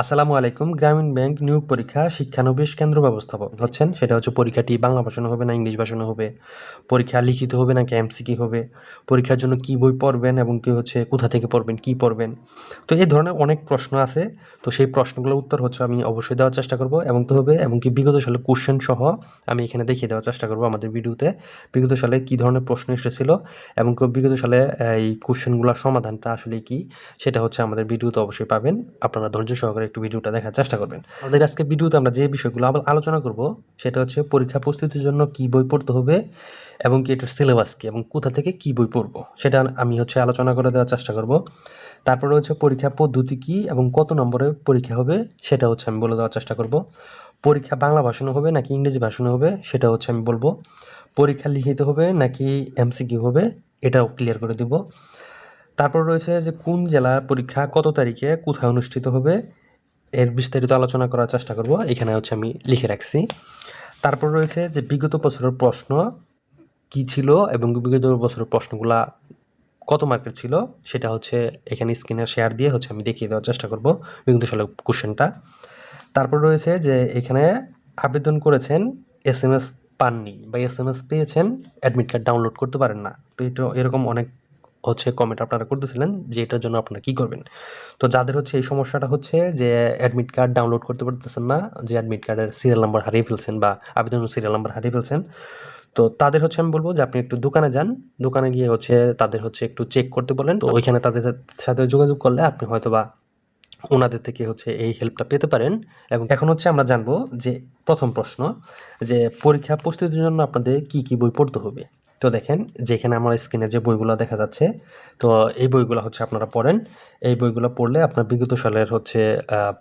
আসসালামু আলাইকুম। গ্রামীণ ব্যাংক নিয়োগ পরীক্ষা শিক্ষানবিশ কেন্দ্র ব্যবস্থাপক হচ্ছেন। সেটা হচ্ছে পরীক্ষাটি বাংলা ভাষণে হবে না, ইংলিশ ভাষণে হবে। পরীক্ষা লিখিত হবে নাকি এমসিকি হবে? পরীক্ষার জন্য কি বই পড়বেন এবং কি হচ্ছে, কোথা থেকে পড়বেন, কি পড়বেন? তো এই ধরনের অনেক প্রশ্ন আছে। তো সেই প্রশ্নগুলোর উত্তর হচ্ছে আমি অবশ্যই দেওয়ার চেষ্টা করব এবং তো হবে, এবং কি বিগত সালে কোশ্চেন সহ আমি এখানে দেখিয়ে দেওয়ার চেষ্টা করব আমাদের ভিডিওতে। বিগত সালে কি ধরনের প্রশ্ন এসেছিল এবং কি বিগত সালে এই কোশ্চেনগুলোর সমাধানটা আসলে কি, সেটা হচ্ছে আমাদের ভিডিওতে অবশ্যই পাবেন। আপনারা ধৈর্য সহকারে একটু ভিডিওটা দেখার চেষ্টা করবেন। আমাদের আজকে ভিডিওতে আমরা যে বিষয়গুলো আবার আলোচনা করব, সেটা হচ্ছে পরীক্ষা প্রস্তুতির জন্য কি বই পড়তে হবে এবং কি এটার সিলেবাস কি এবং কোথা থেকে কি বই পড়ব, সেটা আমি হচ্ছে আলোচনা করে দেওয়ার চেষ্টা করব। তারপরে হচ্ছে পরীক্ষা পদ্ধতি কি এবং কত নম্বরে পরীক্ষা হবে, সেটা হচ্ছে আমি বলে দেওয়ার চেষ্টা করব। পরীক্ষা বাংলা ভাষণে হবে নাকি ইংরেজি ভাষণে হবে সেটা হচ্ছে আমি বলব। পরীক্ষা লিখিত হবে নাকি এমসিকিউ হবে, এটাও ক্লিয়ার করে দিব। তারপর রয়েছে যে কোন জেলার পরীক্ষা কত তারিখে কোথায় অনুষ্ঠিত হবে এর বিস্তারিত আলোচনা করার চেষ্টা করব। এখানে হচ্ছে আমি লিখে রাখছি। তারপর রয়েছে যে বিগত বছরের প্রশ্ন কি ছিল এবং বিগত বছরের প্রশ্নগুলা কত মার্কের ছিল? সেটা হচ্ছে এখানে স্ক্রিনে শেয়ার দিয়ে হচ্ছে আমি দেখিয়ে দেওয়ার চেষ্টা করব বিগত সালের কোশ্চেনটা তারপর রয়েছে যে এখানে আবেদন করেছেন এস এম এস পাননি বা এস এম এস পেয়েছেন অ্যাডমিট কার্ড ডাউনলোড করতে পারেন না। তো এটা এরকম অনেক হচ্ছে কমেন্ট আপনারা করতেছিলেন যে এটার জন্য আপনারা কী করবেন। তো যাদের হচ্ছে এই সমস্যাটা হচ্ছে যে অ্যাডমিট কার্ড ডাউনলোড করতে পারতেছেন না, যে অ্যাডমিট কার্ডের সিরিয়াল নাম্বার হারিয়ে ফেলছেন বা আবেদনের সিরিয়াল নাম্বার হারিয়ে ফেলছেন, তো তাদের হচ্ছে আমি বলব যে আপনি একটু দোকানে যান, দোকানে গিয়ে হচ্ছে তাদের হচ্ছে একটু চেক করতে বলেন। তো ওইখানে তাদের সাথে যোগাযোগ করলে আপনি হয়তো বা ওনাদের থেকে হচ্ছে এই হেল্পটা পেতে পারেন। এবং এখন হচ্ছে আমরা জানব যে প্রথম প্রশ্ন যে পরীক্ষা প্রস্তুতির জন্য আপনাদের কি কি বই পড়তে হবে। তো দেখেন, যেখানে আমার স্ক্রিনে যে বইগুলো দেখা যাচ্ছে, তো এই বইগুলো হচ্ছে আপনারা পড়েন। এই বইগুলো পড়লে আপনার বিগত সালের হচ্ছে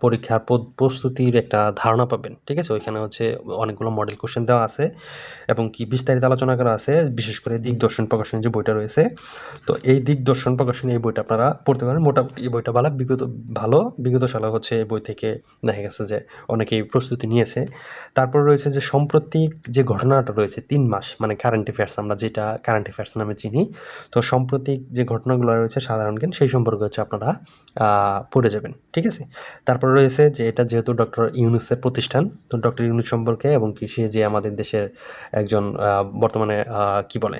পরীক্ষার প্রস্তুতির একটা ধারণা পাবেন, ঠিক আছে? ওইখানে হচ্ছে অনেকগুলো মডেল কোশ্চেন দেওয়া আছে এবং কি বিস্তারিত আলোচনা করা আছে, বিশেষ করে দিগদর্শন প্রকাশনী যে বইটা রয়েছে। তো এই দিগদর্শন প্রকাশনী এই বইটা আপনারা পড়তে পারেন। মোটামুটি এই বইটা ভালো, বিগত ভালো, বিগত সালে হচ্ছে এই বই থেকে দেখা গেছে যে অনেকেই প্রস্তুতি নিয়েছে। তারপর রয়েছে যে সাম্প্রতিক যে ঘটনাটা রয়েছে, তিন মাস মানে কারেন্ট অ্যাফেয়ার্স আমরা যেটা কারেন্ট অ্যাফেয়ার্স নামে চিনি। তো সাম্প্রতিক যে ঘটনাগুলো রয়েছে সাধারণ জ্ঞান, সেই সম্পর্কে হচ্ছে আপনারা পড়ে যাবেন, ঠিক আছে? তারপর রয়েছে যে এটা যেহেতু ডক্টর ইউনুসের প্রতিষ্ঠান, তো ডক্টর ইউনুস সম্পর্কে এবং কি সে যে আমাদের দেশের একজন বর্তমানে কি বলে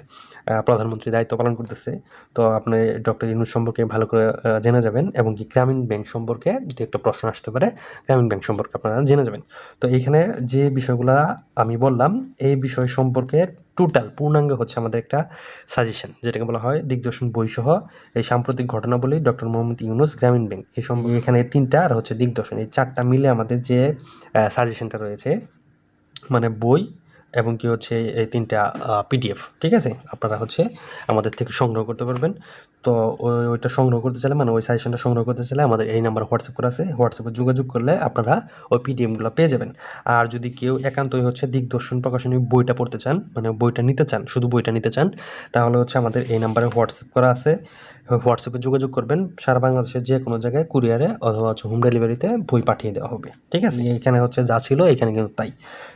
প্রধানমন্ত্রী দায়িত্ব পালন করতেছে, তো আপনি ডক্টর ইউনুস সম্পর্কে ভালো করে জেনে যাবেন এবং কি গ্রামীণ ব্যাংক সম্পর্কে যদি একটা প্রশ্ন আসতে পারে, গ্রামীণ ব্যাংক সম্পর্কে আপনারা জেনে যাবেন। তো এইখানে যে বিষয়গুলো আমি বললাম, এই বিষয় সম্পর্কে টোটাল পূর্ণাঙ্গ হচ্ছে আমাদের একটা সাজেশন যেটাকে বলা হয় দিগদর্শন বইসহ এই সাম্প্রতিক ঘটনাবলী ডক্টর মোহাম্মদ ইউনুস গ্রামীণ ব্যাংক এই সম এখানে তিনটা আর হচ্ছে দিগদর্শন। এই চারটা মিলে আমাদের যে সাজেশনটা রয়েছে মানে বই এবং কি হচ্ছে, এই তিনটা পিডিএফ ঠিক আছে? আপনারা হচ্ছে আমাদের থেকে সংগ্রহ করতে পারবেন। তো ওই ওইটা সংগ্রহ করতে চাইলে মানে ওই সাজেশনটা সংগ্রহ করতে চাইলে আমাদের এই নাম্বার হোয়াটসঅ্যাপ করা আছে। হোয়াটসঅ্যাপে যোগাযোগ করলে আপনারা ওই পিডিএমগুলো পেয়ে যাবেন। আর যদি কেউ একান্তই হচ্ছে দিগদর্শন প্রকাশনী বইটা পড়তে চান মানে বইটা নিতে চান, শুধু বইটা নিতে চান, তাহলে হচ্ছে আমাদের এই নাম্বারে হোয়াটসঅ্যাপ করা আছে। হোয়াটসঅ্যাপে যোগাযোগ করবেন সারা বাংলাদেশের যে কোনো জায়গায় কুরিয়ারে অথবা হচ্ছে হোম ডেলিভারিতে বই পাঠিয়ে দেওয়া হবে। ঠিক আছে? এখানে হচ্ছে যা ছিল এখানে কিন্তু তাই।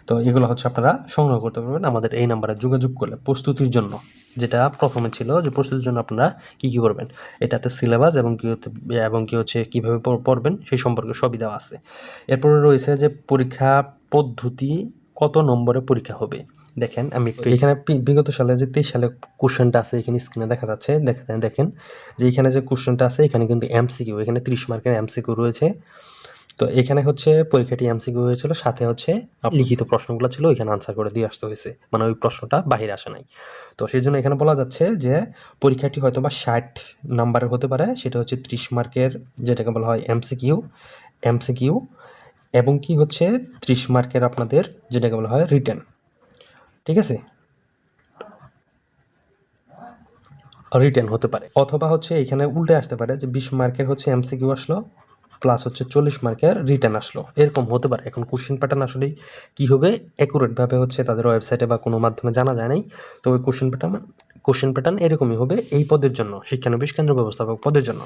তো এগুলো হচ্ছে আপনারা সংগ্রহ করতে পারবেন আমাদের এই নাম্বারে যোগাযোগ করলে প্রস্তুতির জন্য। যেটা প্রথমে ছিল যে প্রস্তুতির জন্য আপনারা কী কী করবেন? এটাতে সিলেবাস এবং কী হচ্ছে এবং কী হচ্ছে কীভাবে পড়বেন সেই সম্পর্কে সবই দেওয়া আছে। এরপরে রয়েছে যে পরীক্ষা পদ্ধতি কত নম্বরে পরীক্ষা হবে? দেখেন আমি একটু এখানে বিগত সালে যে তেইশ সালে কোশ্চেনটা আছে এখানে স্ক্রিনে দেখা যাচ্ছে। দেখেন দেখেন যে এখানে যে কোশ্চেনটা আছে এখানে কিন্তু এমসিকিউ এখানে ত্রিশ মার্কের এমসিকিউ রয়েছে। তো এখানে হচ্ছে পরীক্ষাটি এমসিকিউ হয়েছিল সাথে হচ্ছে লিখিত প্রশ্নগুলো ছিল ওইখানে আনসার করে দিয়ে আসতে হয়েছে। মানে ওই প্রশ্নটা বাহিরে আসে নাই। তো সেই জন্য এখানে বলা যাচ্ছে যে পরীক্ষাটি হয়তো বা ষাট নাম্বারের হতে পারে সেটা হচ্ছে ত্রিশ মার্কের যেটাকে বলা হয় এমসিকিউ এমসিকিউ এবং কি হচ্ছে ত্রিশ মার্কের আপনাদের যেটাকে বলা হয় রিটেন ঠিক আছে? রিটেন হতে পারে। অথবা হচ্ছে এখানে উল্টে আসতে পারে যে বিশ মার্কের হচ্ছে এমসিকিউ আসলো প্লাস হচ্ছে চল্লিশ মার্কের রিটার্ন আসলো। এরকম হতে পারে। এখন কোশ্চেন প্যাটার্ন আসলেই কী হবে? অ্যাকুরেটভাবে হচ্ছে তাদের ওয়েবসাইটে বা কোনো মাধ্যমে জানা যায় নাই। তো ওই কোশ্চেন প্যাটার্ন কোশ্চেন প্যাটার্ন এরকমই হবে এই পদের জন্য, শিক্ষানবিশ কেন্দ্র ব্যবস্থাপক পদের জন্য।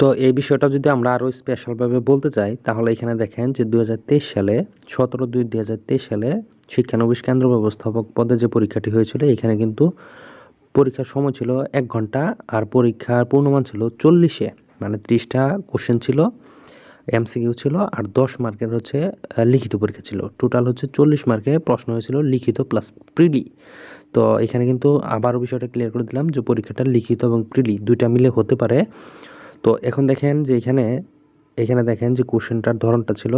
তো এই বিষয়টা যদি আমরা আরও স্পেশালভাবে বলতে চাই, তাহলে এখানে দেখেন যে দু হাজার তেইশ সালে, সতেরো দুই দুই সালে শিক্ষানবিশ কেন্দ্র ব্যবস্থাপক পদে যে পরীক্ষাটি হয়েছিল, এখানে কিন্তু পরীক্ষার সময় ছিল এক ঘণ্টা আর পরীক্ষার পূর্ণমান ছিল চল্লিশে। মানে ত্রিশটা কোশ্চেন ছিল এমসিকিউ ছিল আর দশ মার্কের হচ্ছে লিখিত পরীক্ষা ছিল। টোটাল হচ্ছে চল্লিশ মার্কে প্রশ্ন হয়েছিল লিখিত প্লাস প্রিলি তো এখানে কিন্তু আবারও বিষয়টা ক্লিয়ার করে দিলাম যে পরীক্ষাটা লিখিত এবং প্রিলি দুইটা মিলে হতে পারে। তো এখন দেখেন যে এখানে এখানে দেখেন যে কোশ্চেনটার ধরনটা ছিল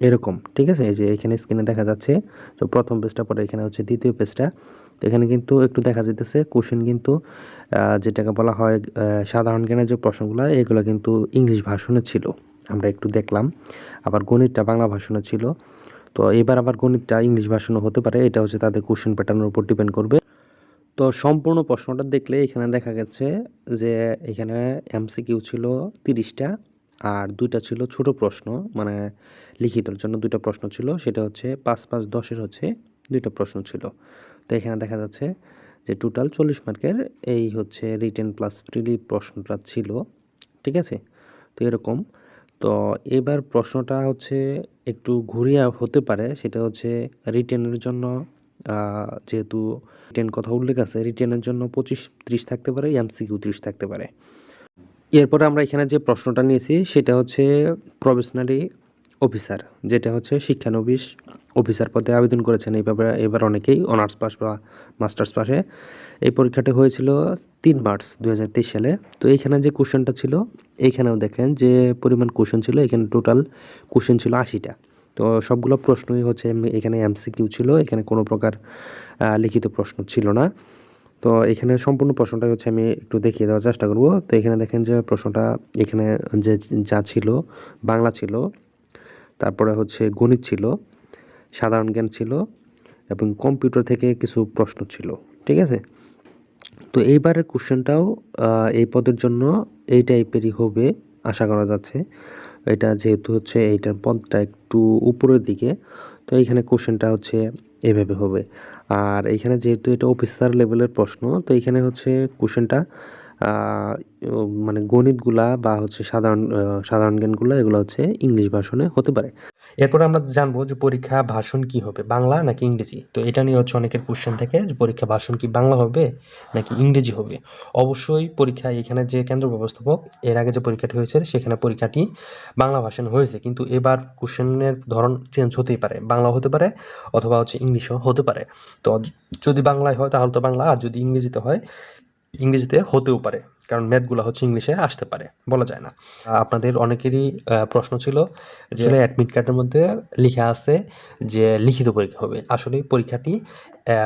এরকম, ঠিক আছে? এই যে এখানে স্ক্রিনে দেখা যাচ্ছে, তো প্রথম পেজটা পরে এখানে হচ্ছে দ্বিতীয় পেজটা তো এখানে কিন্তু একটু দেখা যেতেছে কোশ্চেন কিন্তু যেটাকে বলা হয় সাধারণ জ্ঞানের যে প্রশ্নগুলো, এগুলো কিন্তু ইংলিশ ভাষণে ছিল। আমরা একটু দেখলাম, আবার গণিতটা বাংলা ভাষণে ছিল। তো এবার আবার গণিতটা ইংলিশ ভাষণও হতে পারে, এটা হচ্ছে তাদের কোশ্চেন প্যাটার্নের উপর ডিপেন্ড করবে। তো সম্পূর্ণ প্রশ্নটা দেখলে এখানে দেখা গেছে যে এখানে এমসিকিউ ছিল তিরিশটা আর দুইটা ছিল ছোট প্রশ্ন মানে লিখিতর জন্য দুইটা প্রশ্ন ছিল। সেটা হচ্ছে পাঁচ পাঁচ দশের হচ্ছে দুইটা প্রশ্ন ছিল। তো এখানে দেখা যাচ্ছে যে টোটাল চল্লিশ মার্কের এই হচ্ছে রিটেন প্লাস প্রিলি প্রশ্নটা ছিল, ঠিক আছে? তো এরকম। তো এবার প্রশ্নটা হচ্ছে একটু ঘুরিয়ে হতে পারে, সেটা হচ্ছে রিটেনের জন্য যেহেতু রিটেন কথা উল্লেখ আছে, রিটেনের জন্য পঁচিশ ত্রিশ থাকতে পারে, এমসিকিউ ত্রিশ থাকতে পারে। এরপরে আমরা এখানে যে প্রশ্নটা নিয়েছি, সেটা হচ্ছে প্রফেশনারি অফিসার, যেটা হচ্ছে শিক্ষানবিশ অফিসার পদে আবেদন করেছেন। এইভাবে এবার অনেকেই অনার্স পাস বা মাস্টার্স পাশে এই পরীক্ষাটা হয়েছিল তিন মার্চ দু হাজার তেইশ সালে। তো এইখানে যে কোশ্চেনটা ছিল এইখানেও দেখেন যে পরিমাণ কোশ্চেন ছিল, এখানে টোটাল কোশ্চেন ছিল আশিটা। তো সবগুলো প্রশ্নই হচ্ছে এখানে এমসিকিউ ছিল, এখানে কোনো প্রকার লিখিত প্রশ্ন ছিল না। তো এখানে সম্পূর্ণ প্রশ্নটা হচ্ছে আমি একটু দেখিয়ে দেওয়ার চেষ্টা করব। তো এখানে দেখেন যে প্রশ্নটা এখানে যে যা ছিল, বাংলা ছিল, তারপরে হচ্ছে গণিত ছিল, সাধারণ জ্ঞান ছিল এবং কম্পিউটার থেকে কিছু প্রশ্ন ছিল, ঠিক আছে? তো এইবারের কোশ্চেনটাও এই পদের জন্য এই টাইপেরই হবে, আশা করা যাচ্ছে। এটা যেহেতু হচ্ছে এইটার পদটা একটু উপরের দিকে, তো এইখানে কোশ্চেনটা হচ্ছে এভাবে হবে। আর এইখানে যেহেতু এটা অফিসার লেভেলের প্রশ্ন, তো এইখানে হচ্ছে কোশ্চেনটা মানে গণিতগুলা বা হচ্ছে সাধারণ সাধারণ জ্ঞানগুলো, এগুলো হচ্ছে ইংলিশ ভাষণে হতে পারে। এরপর আমরা জানব যে পরীক্ষা ভাষণ কি হবে, বাংলা নাকি ইংরেজি? তো এটা নিয়ে হচ্ছে অনেকের কোশ্চেন থেকে যে পরীক্ষা ভাষণ কি বাংলা হবে নাকি ইংরেজি হবে? অবশ্যই পরীক্ষা এখানে যে কেন্দ্র ব্যবস্থাপক, এর আগে যে পরীক্ষাটি হয়েছে, সেখানে পরীক্ষাটি বাংলা ভাষণ হয়েছে। কিন্তু এবার কোশ্চেনের ধরন চেঞ্জ হতেই পারে। বাংলা হতে পারে অথবা হচ্ছে ইংলিশও হতে পারে। তো যদি বাংলায় হয় তাহলে তো বাংলা, আর যদি ইংরেজিতে হয় ইংরেজিতে হতেও পারে কারণ ম্যাথগুলো হচ্ছে ইংলিশে আসতে পারে বলা যায় না। আপনাদের অনেকেরই প্রশ্ন ছিল যে অ্যাডমিট কার্ডের মধ্যে লেখা আছে যে লিখিত পরীক্ষা হবে। আসলে পরীক্ষাটি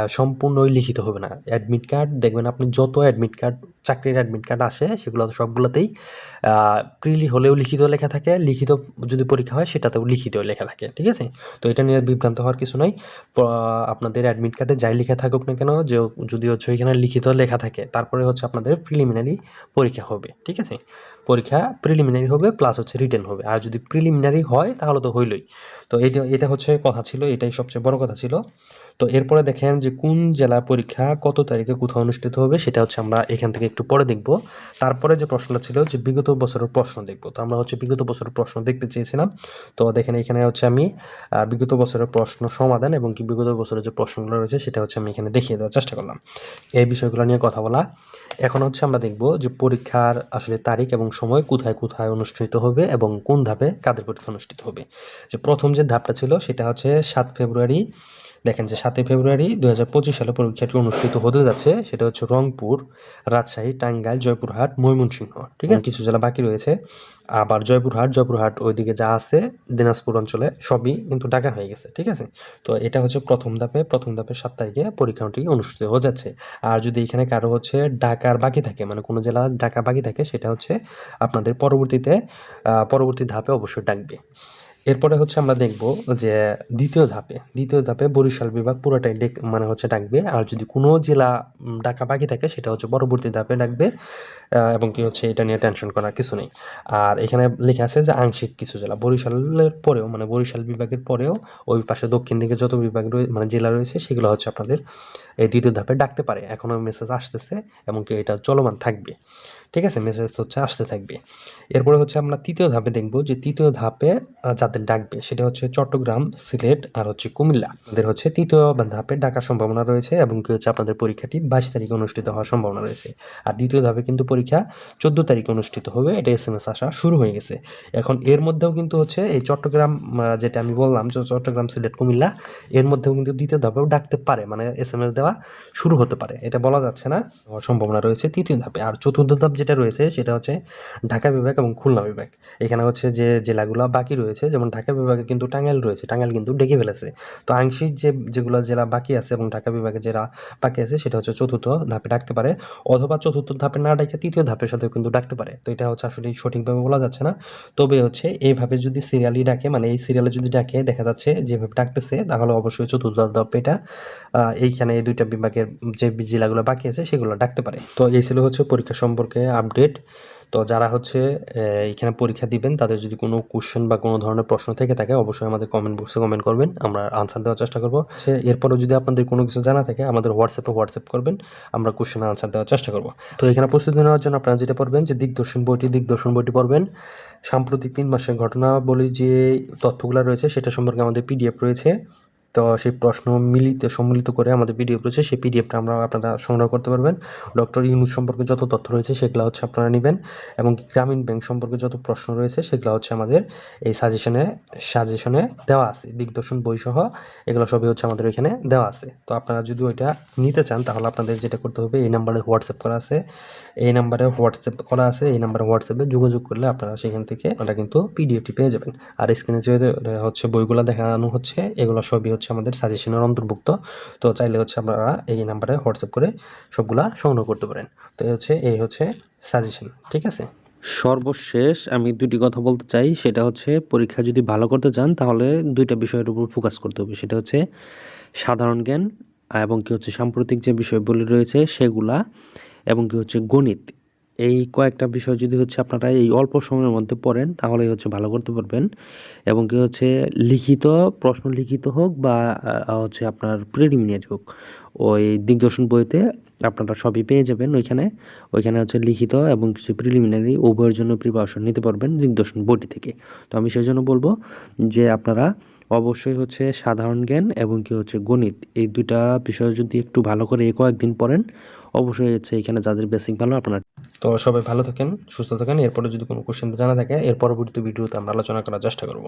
সম্পূর্ণই লিখিত হবে না। অ্যাডমিট কার্ড দেখবেন আপনি যত অ্যাডমিট কার্ড চাকরির অ্যাডমিট কার্ড আসে সেগুলো সবগুলোতেই প্রিলি হলেও লিখিত লেখা থাকে লিখিত যদি পরীক্ষা হয় সেটাতেও লিখিত লেখা থাকে ঠিক আছে? তো এটা নিয়ে বিভ্রান্ত হওয়ার কিছু নাই। প- আপনাদের অ্যাডমিট কার্ডে যাই লেখা থাকুক না কেন যে যদি হচ্ছে এখানে লিখিত লেখা থাকে তারপরে হচ্ছে আপনাদের প্রিলিমিনারি পরীক্ষা হবে, ঠিক আছে? পরীক্ষা প্রিলিমিনারি হবে প্লাস হচ্ছে রিটেন হবে। আর যদি প্রিলিমিনারি হয়, তাহলে তো হইলই। তো এটা এটা হচ্ছে কথা ছিল, এটাই সবচেয়ে বড় কথা ছিল। তো এরপরে দেখেন যে কোন জেলা পরীক্ষা কত তারিখে কোথাও অনুষ্ঠিত হবে, সেটা হচ্ছে আমরা এখান থেকে একটু পরে দেখব। তারপরে যে প্রশ্নটা ছিল যে বিগত বছরের প্রশ্ন দেখব, তো আমরা হচ্ছে বিগত বছরের প্রশ্ন দেখতে চেয়েছিলাম। তো দেখেন এখানে হচ্ছে আমি বিগত বছরের প্রশ্ন সমাধান এবং কি বিগত বছরের যে প্রশ্নগুলো রয়েছে, সেটা হচ্ছে আমি এখানে দেখিয়ে দেওয়ার চেষ্টা করলাম। এই বিষয়গুলো নিয়ে কথা বলা। এখন হচ্ছে আমরা দেখব যে পরীক্ষার আসলে তারিখ এবং সময় কোথায় কোথায় অনুষ্ঠিত হবে এবং কোন ধাপে কাদের পরীক্ষা অনুষ্ঠিত হবে। যে প্রথম যে ধাপটা ছিল, সেটা হচ্ছে সাত ফেব্রুয়ারি দেখেন যে সাতই ফেব্রুয়ারি দু হাজার পঁচিশ সালে পরীক্ষাটি অনুষ্ঠিত হতে যাচ্ছে। সেটা হচ্ছে রংপুর, রাজশাহী, টাঙ্গাইল, জয়পুরহাট, ময়মনসিংহ। ঠিক আছে? কিছু জেলা বাকি রয়েছে। আবার জয়পুরহাট জয়পুরহাট ওইদিকে যা আছে দিনাজপুর অঞ্চলে সবই কিন্তু ঢাকা হয়ে গেছে। ঠিক আছে? তো এটা হচ্ছে প্রথম ধাপে প্রথম ধাপে সাত তারিখে পরীক্ষাটি অনুষ্ঠিত হয়ে যাচ্ছে। আর যদি এখানে কারও হচ্ছে ঢাকার বাকি থাকে মানে কোনো জেলা ঢাকা বাকি থাকে, সেটা হচ্ছে আপনাদের পরবর্তীতে পরবর্তী ধাপে অবশ্যই ডাকবে। এরপরে হচ্ছে আমরা দেখব যে দ্বিতীয় ধাপে দ্বিতীয় ধাপে বরিশাল বিভাগ পুরোটাই ডেক মানে হচ্ছে ডাকবে। আর যদি কোনো জেলা ডাকা বাকি থাকে, সেটা হচ্ছে পরবর্তী ধাপে ডাকবে এবং কি হচ্ছে এটা নিয়ে টেনশন করার কিছু নেই। আর এখানে লেখা আছে যে আংশিক কিছু জেলা, বরিশালের পরেও মানে বরিশাল বিভাগের পরেও, ওই পাশে দক্ষিণ দিকে যত বিভাগ মানে জেলা রয়েছে, সেগুলো হচ্ছে আপনাদের এই দ্বিতীয় ধাপে ডাকতে পারে। এখনও মেসেজ আসতেছে, এবং কি এটা চলমান থাকবে। ঠিক আছে মেসেজ হচ্ছে আসতে থাকবে। এরপরে হচ্ছে আমরা তৃতীয় ধাপে দেখব যে তৃতীয় ধাপে যাদের ডাকবে সেটা হচ্ছে চট্টগ্রাম, সিলেট আর হচ্ছে কুমিল্লা। আমাদের হচ্ছে তৃতীয় ধাপে ডাকার সম্ভাবনা রয়েছে এবং কি হচ্ছে আপনাদের পরীক্ষাটি বাইশ তারিখে অনুষ্ঠিত হওয়ার সম্ভাবনা রয়েছে। আর দ্বিতীয় ধাপে কিন্তু পরীক্ষা চোদ্দ তারিখে অনুষ্ঠিত হবে, এটা এস এম এস আসা শুরু হয়ে গেছে। এখন এর মধ্যেও কিন্তু হচ্ছে এই চট্টগ্রাম যেটা আমি বললাম চট্টগ্রাম, সিলেট, কুমিল্লা, এর মধ্যেও কিন্তু দ্বিতীয় ধাপেও ডাকতে পারে মানে এস এম এস দেওয়া শুরু হতে পারে। এটা বলা যাচ্ছে না সম্ভাবনা রয়েছে তৃতীয় ধাপে। আর চতুর্থ ধাপ যেটা রয়েছে সেটা হচ্ছে ঢাকা বিভাগ এবং খুলনা বিভাগ। এখানে হচ্ছে যে জেলাগুলো বাকি রয়েছে, যেমন ঢাকা বিভাগে কিন্তু টাঙ্গাইল রয়েছে, টাঙ্গাইল কিন্তু ডেকে ফেলেছে। তো আংশিক যে যেগুলো জেলা বাকি আছে এবং ঢাকা বিভাগে যারা বাকি আছে সেটা হচ্ছে চতুর্থ ধাপে ডাকতে পারে, অথবা চতুর্থ ধাপে না ডাকে তৃতীয় ধাপের সাথেও কিন্তু ডাকতে পারে। তো এটা হচ্ছে আসলে সঠিকভাবে বলা যাচ্ছে না। তবে হচ্ছে এইভাবে যদি সিরিয়ালি ডাকে মানে এই সিরিয়ালে যদি ডাকে, দেখা যাচ্ছে যেভাবে ডাকতেছে, তাহলে অবশ্যই চতুর্থ ধাপ এটা এইখানে এই দুইটা বিভাগের যে জেলাগুলো বাকি আছে সেগুলো ডাকতে পারে। তো এই ছিল হচ্ছে পরীক্ষা সম্পর্কে আপডেট তো যারা হচ্ছে এখানে পরীক্ষা দিবেন, তাদের যদি কোনো কোশ্চেন বা কোনো ধরনের প্রশ্ন থেকে থাকে, অবশ্যই আমাদের কমেন্ট বক্সে কমেন্ট করবেন। আমরা আনসার দেওয়ার চেষ্টা করব। এরপরেও যদি আপনাদের কোনো কিছু জানা থাকে, আমাদের হোয়াটসঅ্যাপে হোয়াটসঅ্যাপ করবেন, আমরা কোশ্চেন আনসার দেওয়ার চেষ্টা করব। তো এখানে প্রস্তুতি নেওয়ার জন্য আপনারা যেটা পড়বেন, যে দিগদর্শন বইটি দিগদর্শন বইটি পড়বেন। সাম্প্রতিক তিন মাসের ঘটনা বলি যে তথ্যগুলো রয়েছে, সেটা সম্পর্কে আমাদের পিডিএফ রয়েছে। তো সেই প্রশ্ন মিলিত, সম্মিলিত করে আমাদের পিডিএফ রয়েছে, সেই পিডিএফটা আমরা আপনারা সংগ্রহ করতে পারবেন। ডক্টর ইউনুস সম্পর্কে যত তথ্য রয়েছে সেগুলো হচ্ছে আপনারা নেবেন এবং গ্রামীণ ব্যাংক সম্পর্কে যত প্রশ্ন রয়েছে সেগুলো হচ্ছে আমাদের এই সাজেশনে সাজেশনে দেওয়া আছে। দিগদর্শন বইসহ এগুলো সবই হচ্ছে আমাদের এখানে দেওয়া আছে। তো আপনারা যদি ওইটা নিতে চান তাহলে আপনাদের যেটা করতে হবে, এই নাম্বারে হোয়াটসঅ্যাপ করা আছে। এই নাম্বারে হোয়াটসঅ্যাপ করা আছে, এই নাম্বারে হোয়াটসঅ্যাপে যোগাযোগ করলে আপনারা সেখান থেকে আপনারা কিন্তু পিডিএফটি পেয়ে যাবেন। আর স্ক্রিনে যে হচ্ছে বইগুলো দেখানো হচ্ছে, এগুলো সবই হচ্ছে আমাদের সাজেশনের অন্তর্ভুক্ত। তো চাইলে হচ্ছে আপনারা এই নাম্বারে হোয়াটসঅ্যাপ করে সবগুলা সংগ্রহ করতে পারেন। তো এই হচ্ছে এই হচ্ছে সাজেশন ঠিক আছে? সর্বশেষ আমি দুটি কথা বলতে চাই, সেটা হচ্ছে পরীক্ষা যদি ভালো করতে চান, তাহলে দুইটা বিষয়ের উপর ফোকাস করতে হবে। সেটা হচ্ছে সাধারণ জ্ঞান এবং কি হচ্ছে সাম্প্রতিক যে বিষয়গুলি রয়েছে, সেগুলা এবং কি হচ্ছে গণিত। এই কয়েকটা বিষয় যদি হচ্ছে আপনারা এই অল্প সময়ের মধ্যে পড়েন, তাহলেই হচ্ছে ভালো করতে পারবেন। এবং কি হচ্ছে, লিখিত, প্রশ্ন লিখিত হোক বা হচ্ছে আপনার প্রিলিমিনারি হোক, ওই দিগদর্শন বইতে আপনারা সবই পেয়ে যাবেন ওইখানে। ওইখানে হচ্ছে লিখিত এবং কিছু প্রিলিমিনারি উভয়ের জন্য প্রিপারেশন নিতে পারবেন দিগদর্শন বইটি থেকে। তো আমি সেই জন্য বলব যে আপনারা অবশ্যই হচ্ছে সাধারণ জ্ঞান এবং কি হচ্ছে গণিত, এই দুইটা বিষয় যদি একটু ভালো করে কয়েকদিন পড়েন অবশ্যই হচ্ছে এখানে যাদের বেসিক ভালো আপনার তো সবাই ভালো থাকেন, সুস্থ থাকেন। এরপরে যদি কোনো কোশ্চেন জানা থাকে, এর পরবর্তী ভিডিওতে আমরা আলোচনা করার চেষ্টা করব।